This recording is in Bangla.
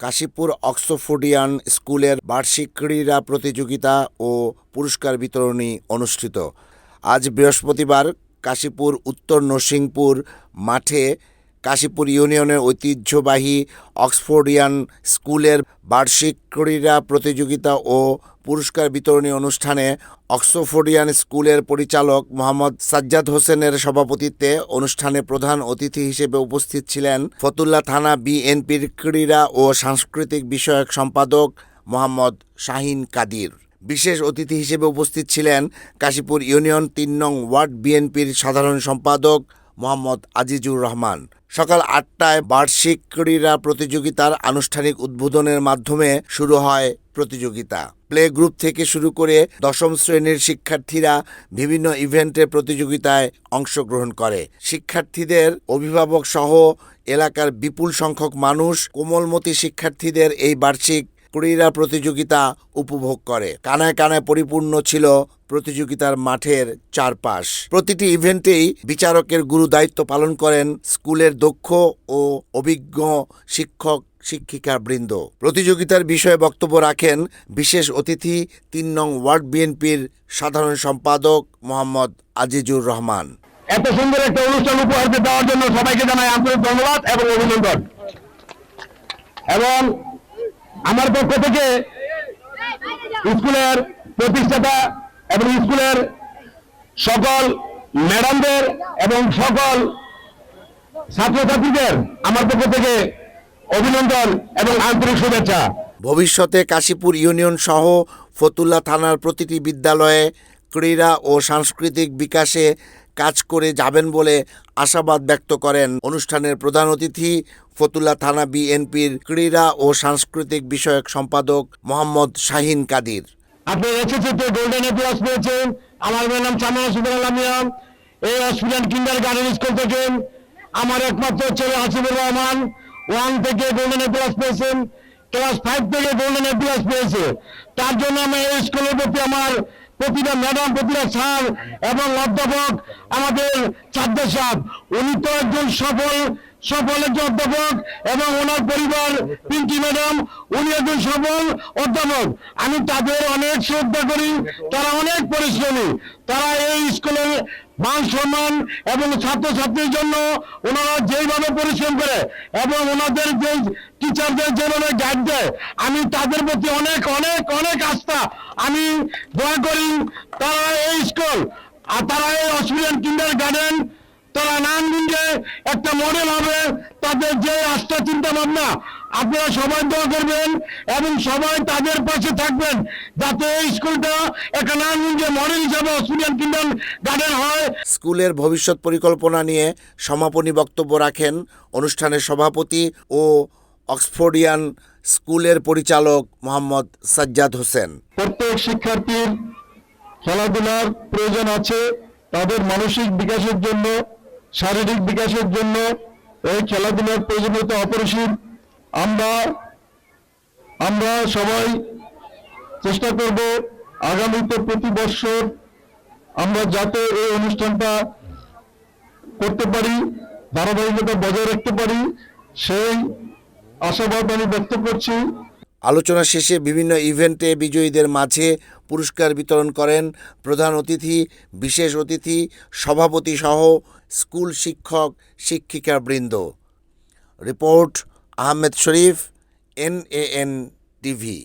কাশীপুর অক্সফোর্ডিয়ান স্কুলের বার্ষিক ক্রীড়া প্রতিযোগিতা ও পুরস্কার বিতরণী অনুষ্ঠিত। আজ বৃহস্পতিবার কাশীপুর, উত্তর নরসিংপুর মাঠে কাশীপুর ইউনিয়নের ঐতিহ্যবাহী অক্সফোর্ডিয়ান স্কুলের বার্ষিক ক্রীড়া প্রতিযোগিতা ও পুরস্কার বিতরণী অনুষ্ঠানে অক্সফোর্ডিয়ান স্কুলের পরিচালক মোহাম্মদ সাজ্জাদ হোসেনের সভাপতিত্বে অনুষ্ঠানে প্রধান অতিথি হিসেবে উপস্থিত ছিলেন ফতুল্লা থানা বিএনপির ক্রীড়া ও সাংস্কৃতিক বিষয়ক সম্পাদক মোহাম্মদ শাহিন কাদির। বিশেষ অতিথি হিসেবে উপস্থিত ছিলেন কাশীপুর ইউনিয়ন তিন নং ওয়ার্ড বিএনপির সাধারণ সম্পাদক মোহাম্মদ আজিজুর রহমান। সকাল আটটায় বার্ষিক ক্রীড়া প্রতিযোগিতার আনুষ্ঠানিক উদ্বোধনের মাধ্যমে শুরু হয় প্রতিযোগিতা। প্লে গ্রুপ থেকে শুরু করে দশম শ্রেণির শিক্ষার্থীরা বিভিন্ন ইভেন্টের প্রতিযোগিতায় অংশগ্রহণ করে। শিক্ষার্থীদের অভিভাবক সহ এলাকার বিপুল সংখ্যক মানুষ কোমলমতি শিক্ষার্থীদের এই বার্ষিক ক্রীড়া প্রতিযোগিতা উপভোগ করে। কানায় কানায় পরিপূর্ণ ছিল প্রতিযোগিতার মাঠের চারপাশ। প্রতিটি ইভেন্টেই বিচারকের গুরু দায়িত্ব পালন করেন স্কুলের দক্ষ ও অভিজ্ঞ শিক্ষক, শিক্ষিকা বৃন্দ। প্রতিযোগিতার বিষয়ে বক্তব্য রাখেন বিশেষ অতিথি তিন নং ওয়ার্ড বিএনপির সাধারণ সম্পাদক মোহাম্মদ আজিজুর রহমান। এত সুন্দর একটা অনুষ্ঠান উপহার দেওয়ার জন্য সবাইকে জানাই আন্তরিক ধন্যবাদ এবং অভিনন্দন। এবং আমার পক্ষ থেকে স্কুলের প্রতিষ্ঠাতা এবং স্কুলের সকল ম্যাডামদের এবং সকল ছাত্রছাত্রীদের আমার পক্ষ থেকে অভিনন্দন এবং আন্তরিক শুভেচ্ছা। ভবিষ্যতে কাশীপুর ইউনিয়ন সহ ফতুল্লা থানার প্রতিটি বিদ্যালয়ে ক্রীড়া ও সাংস্কৃতিক বিকাশে কাজ করে যাবেন বলে আশাবাদ ব্যক্ত করেন। অনুষ্ঠানের প্রধান অতিথি ফতুল্লা থানা বিএনপির ক্রীড়া ও সাংস্কৃতিক বিষয়ক সম্পাদক মোহাম্মদ শাহিন কাদির। আপনি এসএসসিতে গোল্ডেন এ প্লাস পেয়েছেন। আমার মেয়ের নাম চামনা সুন্দর আলামিয়া এই হসপিটাল কিন্ডার গার্ডেন স্কুল থেকে আমার একমাত্র ছেলে হাসিবুর রহমান। ওয়ান থেকে গোল্ডেন এ পেয়েছেন। ক্লাস ফাইভ থেকে গোল্ডেন এ প্লাস পেয়েছে। তার জন্য আমি এই স্কুলের প্রতি আমার প্রতিটা ম্যাডাম প্রতিটা স্যার এবং অধ্যাপক আমাদের ছাত্র সাহেব। উনি তো একজন সফল সফল একজন অধ্যাপক এবং ওনার পরিবার পিঙ্কি ম্যাডাম, উনি একজন সফল অধ্যাপক। আমি তাদের অনেক শ্রদ্ধা করি, তারা অনেক পরিশ্রমী। তারা এই স্কুলের মান সম্মান এবং ছাত্রছাত্রীর জন্য ওনারা যেইভাবে পরিশ্রম করে এবং ওনাদের যে টিচারদের যেভাবে গাইড দেয়, আমি তাদের প্রতি অনেক অনেক অনেক আস্থা। আমি দয়া করি তারা এই স্কুল আর তারা এই অস্ট্রেলিয়ান কিন্ডার গার্ডেন তারা নারায়ণগঞ্জে একটা মডেল হবে তাদের যে আস্থা চিন্তা ভাবনা আপনারা সবাই দোয়া করবেন এবং সবাই তাদের পাশে থাকবেন যাতে এই স্কুলটা একটা নারায়ণগঞ্জে মডেল হিসাবে অস্ট্রেলিয়ান কিন্ডার গার্ডেন হয়। স্কুলের ভবিষ্যৎ পরিকল্পনা নিয়ে সমাপনী বক্তব্য রাখেন অনুষ্ঠানের সভাপতি ও অক্সফোর্ডিয়ান স্কুলের পরিচালক মোহাম্মদ সাজ্জাদ হোসেন। প্রত্যেক শিক্ষার্থীর খেলাধুলার প্রয়োজন আছে তাদের মানসিক বিকাশের জন্য শারীরিক বিকাশের জন্য এই খেলাধুলার প্রয়োজনীয়তা অপরিসীম। আমরা আমরা সবাই চেষ্টা করব আগামীতে প্রতি বছর আমরা যাতে এই অনুষ্ঠানটা করতে পারি, ধারাবাহিকতা বজায় রাখতে পারি, সেই আশাবাদ আমি ব্যক্ত করছি। আলোচনা শেষে বিভিন্ন ইভেন্টে বিজয়ীদের মাঝে পুরস্কার বিতরণ করেন প্রধান অতিথি, বিশেষ অতিথি, সভাপতি সহ স্কুল শিক্ষক শিক্ষিকা বৃন্দ report Ahmed Sharif N A N TV.